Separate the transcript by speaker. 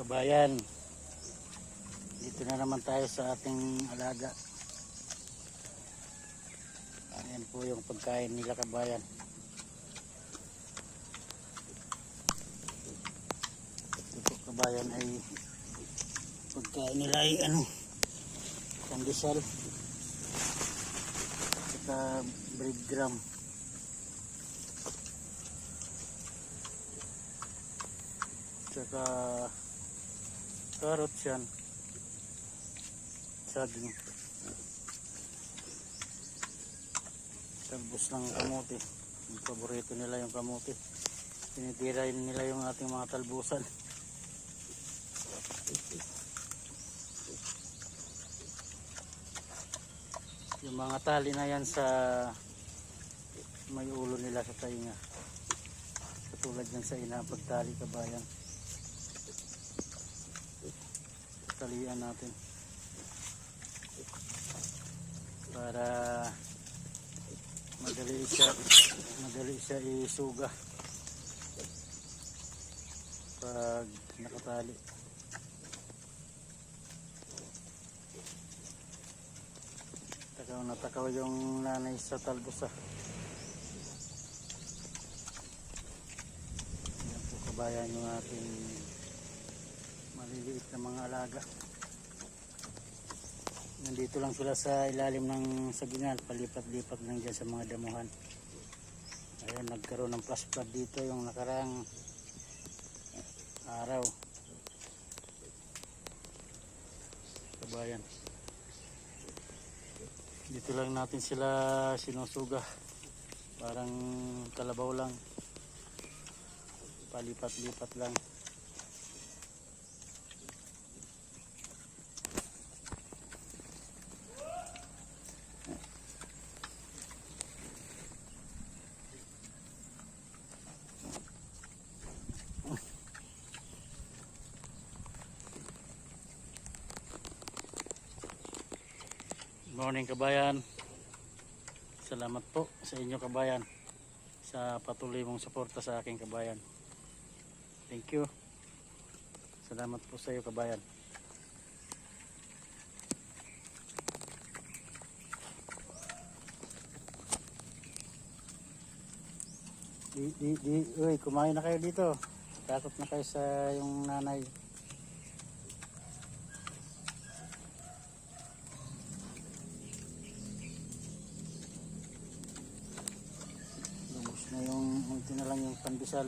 Speaker 1: kabayan. Dito na naman tayo sa ating alaga. Ayan po yung pagkain nila kabayan. Ito po kabayan ay pagkain nila ay ano pandesal. Saka breadgram saka carrots yan. Saging talbos ng kamote. Yung paborito nila yung kamote. Tinitira nila yung ating mga talbusan. Yung mga tali na yan sa may ulo nila sa tainga. Katulad yan sa inapagtali kabayan talian natin. Para madali siya madali siya isuga. Pag nakatali. Takaw na takaw yung nanay sa talbos ah yan po kabayan yung ating na mga alaga. Nandito lang sila sa ilalim ng sagingan palipat-lipat lang dyan sa mga damuhan. Ayun nagkaroon ng flash flood dito yung nakarang araw. Kabayan dito lang natin sila sinusuga. Parang kalabaw lang. Palipat-lipat lang Morning kabayan. Salamat po sa inyo kabayan sa patuloy mong suporta sa aking kabayan. Thank you. Salamat po sa iyo kabayan. Di, di, di, uy, kumain na kayo dito. Takot na kayo sa yung nanay. Yung, unti na lang yung pandesal.